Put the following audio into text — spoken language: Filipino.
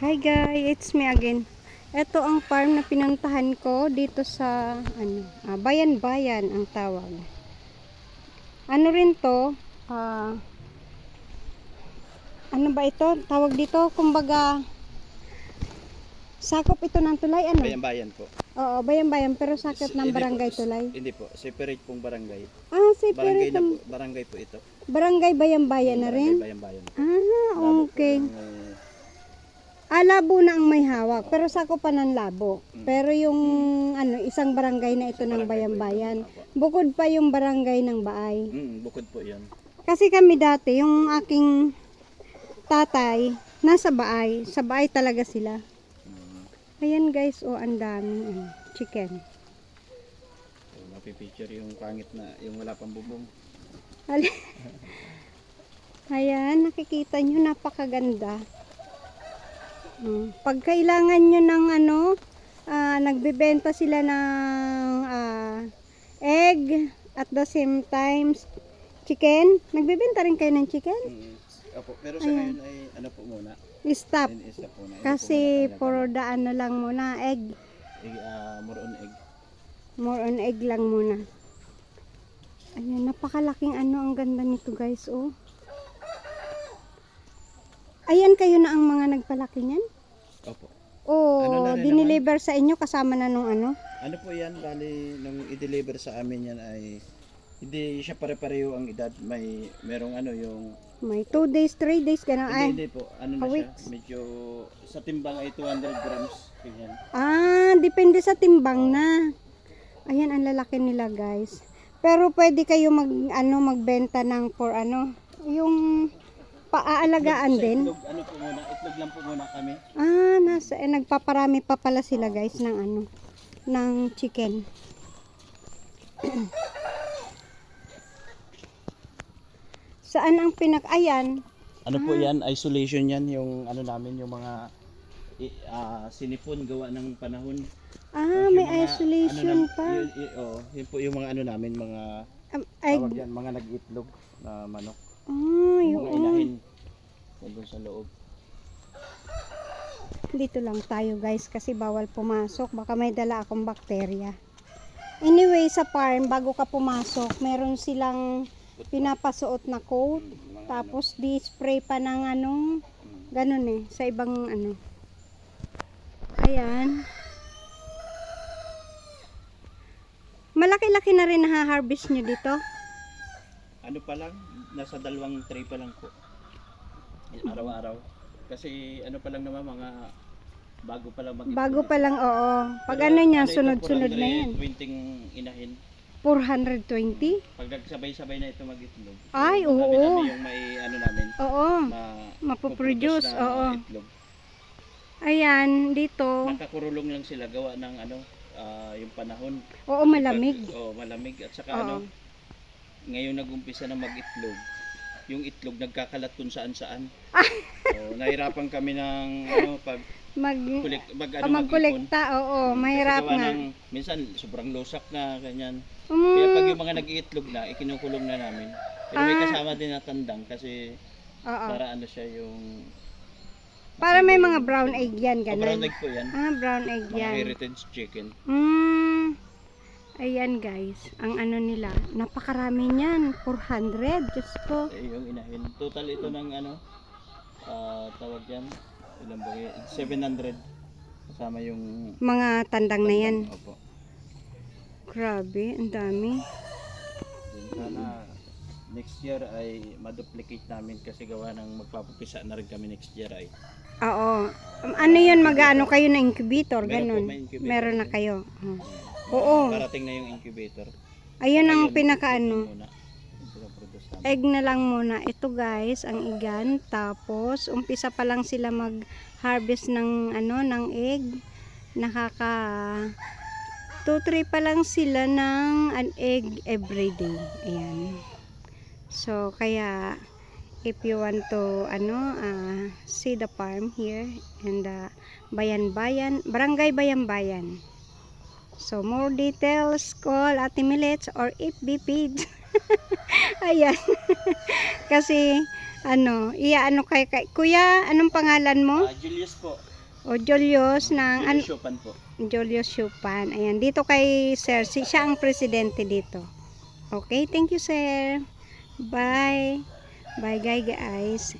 Hi guys, it's me again. Ito ang farm na pinuntahan ko dito sa ano, ah, bayan-bayan ang tawag. Ano rin to? ah, ano ba ito? Tawag dito, kumbaga sakop ito ng tulay ano? Bayan-bayan po. Oo, bayan-bayan pero sakop ng Hindi po, barangay s- tulay. Hindi po, separate pong barangay. Ah, si Barangay na po, barangay po ito. barangay bayan-bayan na Barangay rin. Bayan-bayan. Ah, po okay. ang, eh, Ah, labo na ang may hawak, pero sako pa ng labo. Pero yung ano, isang barangay na ito ng bayan-bayan. Bukod pa yung barangay ng Baay. mm, bukod po yan. Kasi kami dati, yung aking tatay, nasa Baay. Sa Baay talaga sila. Ayan guys, oh, ang dami. ano, chicken. so, mapipicture yung pangit na, yung wala pang bubong. Ayan, nakikita nyo, napakaganda. Mm, Pag kailangan nyo ng ano, ah, nagbebenta sila ng ah, egg at the same time chicken. Nagbebenta rin kayo ng chicken? Mm, opo, pero sa Ayan. ngayon ay ano po muna. Stop. stop po na. Hindi Kasi muna for the ano lang muna, egg. Eh, ah, more on egg. More on egg lang muna. Ayan, napakalaking ano, ang ganda nito guys, oh. Ayan kayo na ang mga nagpalaki niyan? Opo. O Ano na rin diniliver sa inyo kasama na nung ano? Ano po yan, bali, nung i-deliver sa amin yan ay hindi siya pare-pareho ang edad. May, merong ano yung May 2 days, 3 days, gano'n. Hindi, Ay, hindi po. Ano na a siya? weeks. Medyo sa timbang ay 200 grams. Ganyan. ah, depende sa timbang na. Ayan, ang lalaki nila guys. Pero pwede kayo mag, ano, magbenta ng for ano, yung paaalagaan din. Itlog, ano po muna? Itlog lang po muna kami. Ah, nasa, eh, nagpaparami pa pala sila guys ng ano, ng chicken. Saan ang pinak... Ayan. Ano po yan? Isolation yan. Yung ano namin, yung mga i- ah, sinipon gawa ng panahon. Ah, may mga, isolation ano, na- pa. Yun, y- oh, yun po yung mga ano namin, mga Um, ay, tawag yan, mga nag-itlog na manok. ah, yun. Doon sa loob. Dito lang tayo guys kasi bawal pumasok. Baka may dala akong bakterya. Anyway, sa farm, bago ka pumasok, meron silang pinapasuot na coat. Tapos di-spray pa ng ano, ganun eh, sa ibang ano. Ayan. Malaki-laki na rin na-harvest nyo dito. ano pa lang, nasa dalawang tray pa lang po. Araw-araw. Kasi ano pa lang naman mga bago pa lang mag Bago pa lang, oo. Pag ano niya, sunod-sunod na yan. 20 inahin. 420? Pag nagsabay-sabay na ito mag-itlog. Ay, oo. namin yung may ano namin, Oo. ma Mapoproduce, na oo. itlog. Ayan, dito. Nakakurulong lang sila gawa ng ano, ah, yung panahon. Oo, malamig. Pag- Oo, malamig. At saka Oo. ano, ngayon nag-umpisa na mag-itlog. Yung itlog nagkakalat kung saan-saan. Oo, nahirapan kami ng ano, pag Mag, kulik, mag, ano, magkolekta, oo. Mahirap Kasi gawa nga. ng, minsan sobrang losak na, ganyan. Mm, Kaya pag yung mga nag-iitlog na, ikinukulong na namin. Pero may Ah. kasama din na tandang kasi oo. para ano siya yung... Para may mga brown egg yan, Oh, brown ganun. egg po yan. Ah, brown egg Mga yan. heritage chicken. Mm, ayan guys, ang ano nila, napakarami niyan, 400, Diyos ko. Eh, yung inahin. Total ito ng ano, ah, tawag yan, ilan ba yun? 700. Kasama yung... Mga tandang na yan. Opo. Grabe, ang dami. Sana next year ay ma-duplicate namin kasi gawa ng magpapapisa na rin kami next year ay. Oo. Ano yun, mag-ano kayo na incubator, Meron ganun. may incubator Meron na kayo. Oh. Oo. Parating na yung incubator. Ayun ang Ayun, pinaka-ano. egg na lang muna. Ito guys, ang igan. Tapos, umpisa pa lang sila mag-harvest ng, ano, ng egg. Nakaka... 2-3 pa lang sila ng an egg every day. Ayan. So, kaya, if you want to, ano, ah, see the farm here, and uh, Bayan-Bayan, Barangay Bayan-Bayan. So, more details, call Ate Milets or FB page. Ayan. Kasi ano, iya ano kay, kay Kuya, anong pangalan mo? Ah, Julius po. O Julius ng an, Julius Chopin po. Julius Chupan. Ayan, dito kay Sir, si, siya ang presidente dito. Okay, thank you sir. Bye. Bye guys.